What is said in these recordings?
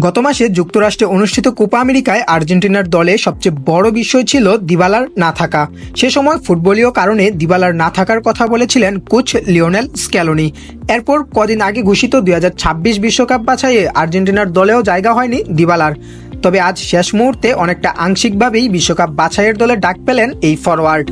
গত মাসে যুক্তরাষ্ট্রে অনুষ্ঠিত কোপা আমেরিকায় আর্জেন্টিনার দলে সবচেয়ে বড় বিষয় ছিল দিবালার না থাকা। সে সময় ফুটবলীয় কারণে দিবালার না থাকার কথা বলেছিলেন কোচ লিওনেল স্ক্যালোনি। এরপর কদিন আগে ঘোষিত দুই বিশ্বকাপ বাছাইয়ে আর্জেন্টিনার দলেও জায়গা হয়নি দিবালার। তবে আজ শেষ মুহূর্তে অনেকটা আংশিকভাবেই বিশ্বকাপ বাছাইয়ের দলে ডাক পেলেন এই ফরওয়ার্ড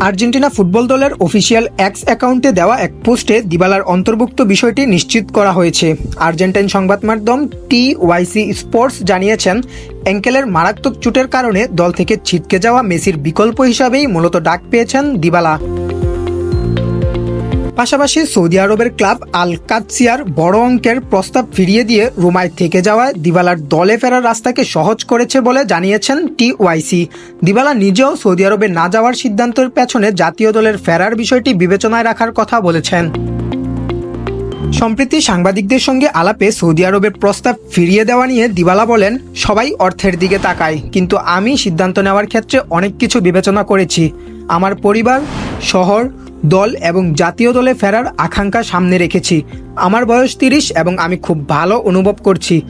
আর্জেন্টিনা ফুটবল দলের অফিসিয়াল এক্স অ্যাকাউন্টে দেওয়া এক পোস্টে দিবালার অন্তর্ভুক্ত বিষয়টি নিশ্চিত করা হয়েছে। আর্জেন্টাইন সংবাদ মাধ্যম টি ওয়াইসি স্পোর্টস জানিয়েছেন, অ্যাঙ্কেলের মারাত্মক চুটের কারণে দল থেকে ছিটকে যাওয়া মেসির বিকল্প হিসাবেই মূলত ডাক পেয়েছেন দিবালা। পাশাপাশি সৌদি আরবের ক্লাব আল কাদসিয়ার বড় অঙ্কের প্রস্তাব ফিরিয়ে দিয়ে রোমায় থেকে যাওয়ায় দিবালার দলে ফেরার রাস্তাকে সহজ করেছে বলে জানিয়েছেন টি ওয়াইসি দিবালা নিজেও সৌদি আরবে না যাওয়ার সিদ্ধান্তের পেছনে জাতীয় দলের ফেরার বিষয়টি বিবেচনায় রাখার কথা বলেছেন। সম্প্রতি সাংবাদিকদের সঙ্গে আলাপে সৌদি আরবের প্রস্তাব ফিরিয়ে দেওয়া নিয়ে দিবালা বলেন, সবাই অর্থের দিকে তাকায়, কিন্তু আমি সিদ্ধান্ত নেওয়ার ক্ষেত্রে অনেক কিছু বিবেচনা করেছি। আমার পরিবার, শহর দল এবং জাতীয় দলে ফেরার আকাঙ্ক্ষা সামনে রেখেছি। আমার বয়স তিরিশ এবং আমি খুব ভালো অনুভব করছি।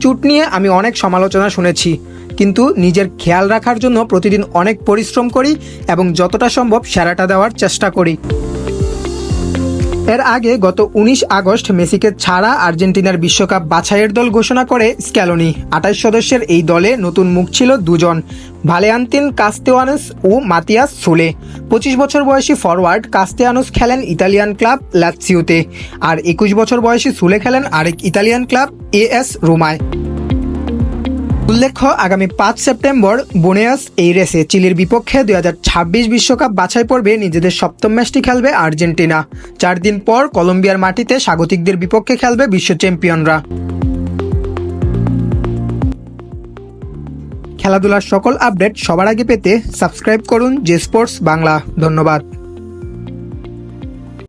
চুট নিয়ে আমি অনেক সমালোচনা শুনেছি, কিন্তু নিজের খেয়াল রাখার জন্য প্রতিদিন অনেক পরিশ্রম করি এবং যতটা সম্ভব সেরাটা দেওয়ার চেষ্টা করি। এর আগে গত উনিশ আগস্ট মেসিকে ছাড়া আর্জেন্টিনার বিশ্বকাপ বাছাইয়ের দল ঘোষণা করে স্ক্যালোনি। আঠাশ সদস্যের এই দলে নতুন মুখ ছিল দুজন, ভালেয়ান্তিন কাস্তেওয়ানস ও মাতিয়াস সোলে। পঁচিশ বছর বয়সী ফরওয়ার্ড কাস্তেয়ানুস খেলেন ইতালিয়ান ক্লাব লাৎসিওতে, আর একুশ বছর বয়সী সুলে খেলেন আরেক ইতালিয়ান ক্লাব এএস রোমায়। উল্লেখ্য, আগামী পাঁচ সেপ্টেম্বর বোনেয়াস এই রেসে চিলির বিপক্ষে দুই বিশ্বকাপ বাছাই পর্বে নিজেদের সপ্তম ম্যাচটি খেলবে আর্জেন্টিনা। চার দিন পর কলম্বিয়ার মাটিতে স্বাগতিকদের বিপক্ষে খেলবে বিশ্ব চ্যাম্পিয়নরা। খেলাধুলার সকল আপডেট সবার আগে পেতে সাবস্ক্রাইব করুন জে স্পোর্টস বাংলা। ধন্যবাদ।